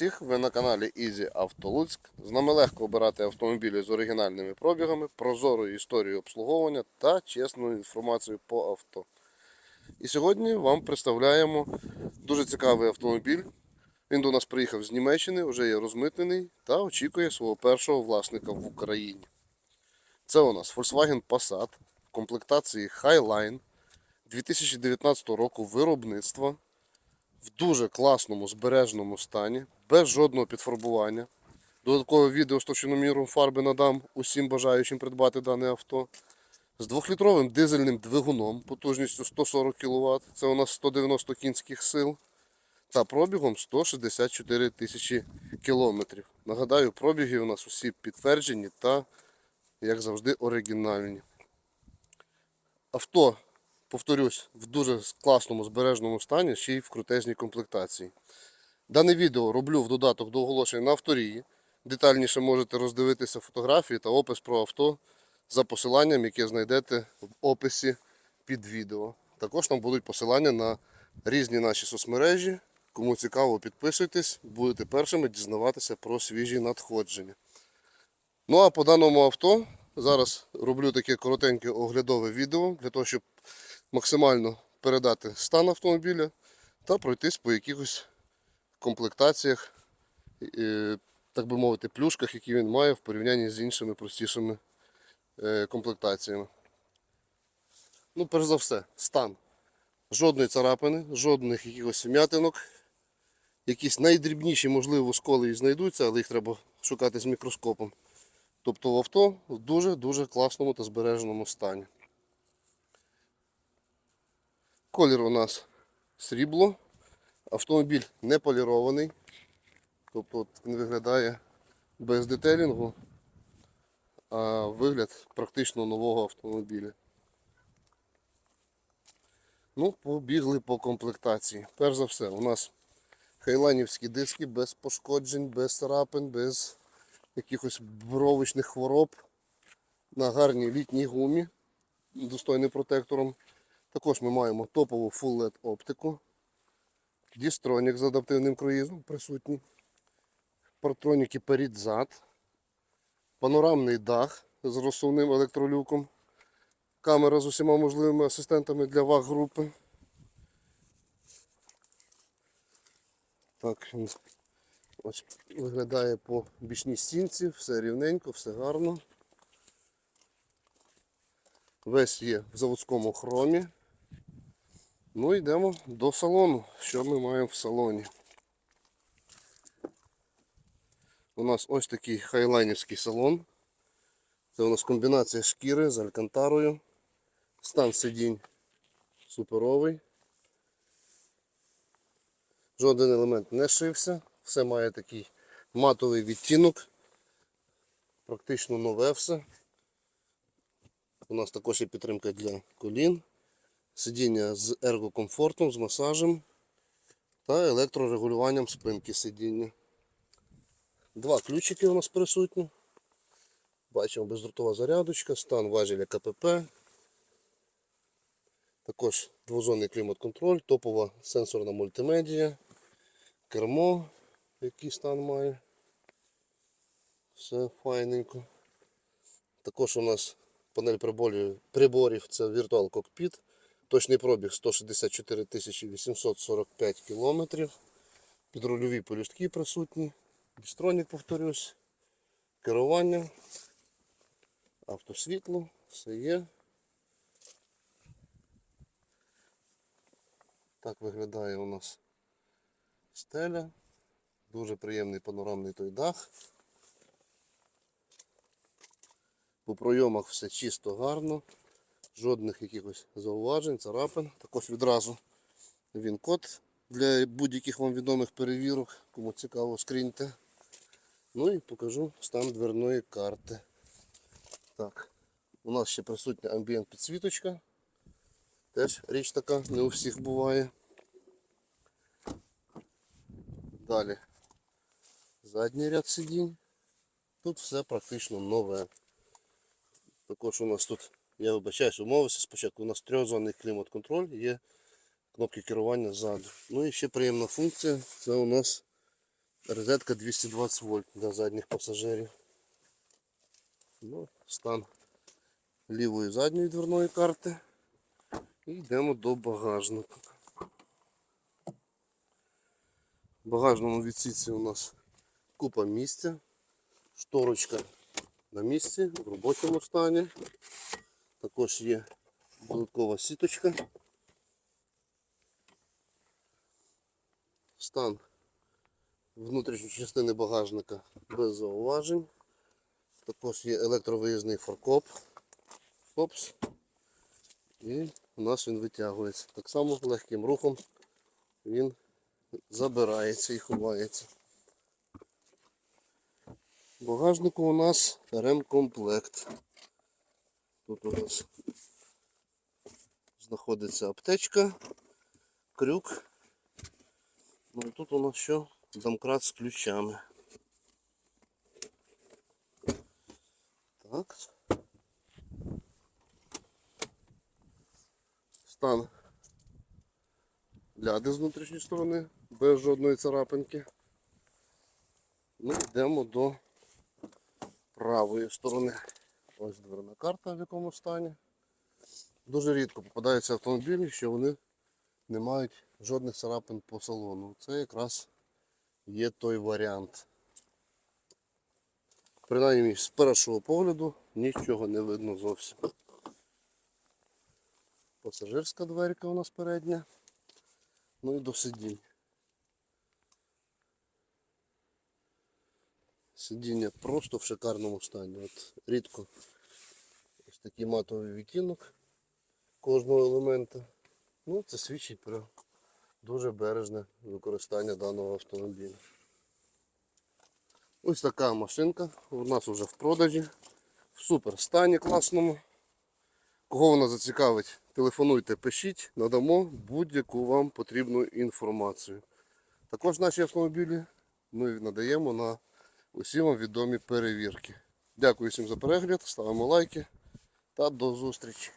всіх! Ви на каналі Easy Auto Луцьк. З нами легко обирати автомобілі з оригінальними пробігами, прозорою історією обслуговування та чесною інформацією по авто. І сьогодні вам представляємо дуже цікавий автомобіль. Він до нас приїхав з Німеччини, вже є розмитнений та очікує свого першого власника в Україні. Це у нас Volkswagen Passat в комплектації Highline 2019 року виробництва в дуже класному збереженому стані, без жодного підфарбування. Додаткове відео з товщиноміром фарби надам усім бажаючим придбати дане авто. З 2-літровим дизельним двигуном потужністю 140 кВт, це у нас 190 кінських сил, та пробігом 164 тисячі кілометрів. Нагадаю, пробіги у нас усі підтверджені та, як завжди, оригінальні. Авто повторюсь, в дуже класному збережному стані, ще й в крутезній комплектації. Дане відео роблю в додаток до оголошень на авторії. Детальніше можете роздивитися фотографії та опис про авто за посиланням, яке знайдете в описі під відео. Також там будуть посилання на різні наші соцмережі. Кому цікаво, підписуйтесь, будете першими дізнаватися про свіжі надходження. Ну а по даному авто зараз роблю таке коротеньке оглядове відео для того, щоб максимально передати стан автомобіля та пройтись по якихось комплектаціях, так би мовити, плюшках, які він має в порівнянні з іншими простішими е, комплектаціями. Ну, перш за все, стан. Жодної царапини, жодних якихось вм'ятинок. Якісь найдрібніші, можливо, сколи і знайдуться, але їх треба шукати з мікроскопом. Тобто в авто в дуже-дуже класному та збереженому стані. Колір у нас срібло. Автомобіль не полірований. Тобто він виглядає без детелінгу, а вигляд практично нового автомобіля. Ну, побігли по комплектації. Перш за все, у нас хайланівські диски без пошкоджень, без царапин, без якихось бровичних хвороб на гарній літній гумі, достойний протектором. Також ми маємо топову LED оптику. Дістронік з адаптивним круїзом присутній. Партроніки перед-зад. Панорамний дах з розсувним електролюком. Камера з усіма можливими асистентами для ваг групи. Так, ось виглядає по бічній стінці, все рівненько, все гарно. Весь є в заводському хромі. Ну йдемо до салону. Що ми маємо в салоні? У нас ось такий хайлайнівський салон. Це у нас комбінація шкіри з алькантарою. Стан сидінь суперовий. Жоден елемент не шився. Все має такий матовий відтінок. Практично нове все. У нас також є підтримка для колін. Сидіння з ергокомфортом, з масажем та електрорегулюванням спинки сидіння. Два ключики у нас присутні. Бачимо бездротова зарядочка, стан важеля КПП. Також двозонний клімат-контроль, топова сенсорна мультимедія, кермо, який стан має. Все файненько. Також у нас панель приборів, приборів це Virtual Cockpit. Точний пробіг 164 845 кілометрів. Підрульові полюстки присутні. Бістронік, повторюсь. Керування. Автосвітло, все є. Так виглядає у нас стеля. Дуже приємний панорамний той дах. По пройомах все чисто гарно. Жодних якихось зауважень, царапин. Також відразу він код для будь-яких вам відомих перевірок. Кому цікаво, скріньте. Ну і покажу стан дверної карти. Так, у нас ще присутня амбієнт підсвіточка. Теж річ така, не у всіх буває. Далі задній ряд сидінь. Тут все практично нове. Також у нас тут, я вибачаюсь, умовився спочатку. У нас трьохзонний клімат-контроль, є кнопки керування ззаду. Ну і ще приємна функція, це у нас Розетка 220 вольт для задніх пасажирів. Ну, стан лівої задньої дверної карти. І йдемо до багажника. В багажному відсіці у нас купа місця, шторочка на місці, в робочому стані. Також є додаткова сіточка. Стан внутрішньої частини багажника без зауважень. Також є електровиїзний форкоп. Опс. І у нас він витягується. Так само легким рухом він забирається і ховається. Багажнику у нас ремкомплект. Тут у нас знаходиться аптечка, крюк. Ну і тут у нас що? Домкрат з ключами. Так. Стан ляди з внутрішньої сторони, без жодної царапинки. Ну, йдемо до правої сторони. Ось дверна карта в якому стані. Дуже рідко попадаються автомобілі, що вони не мають жодних царапин по салону. Це якраз є той варіант. Принаймні з першого погляду нічого не видно зовсім. Пасажирська дверка у нас передня. Ну і до сидінь. Сидіння просто в шикарному стані. От рідко ось такий матовий відтінок кожного елемента. Ну, це свідчить про дуже бережне використання даного автомобіля. Ось така машинка у нас вже в продажі. В супер стані класному. Кого вона зацікавить, телефонуйте, пишіть, надамо будь-яку вам потрібну інформацію. Також наші автомобілі ми надаємо на усі вам відомі перевірки. Дякую всім за перегляд, ставимо лайки та до зустрічі.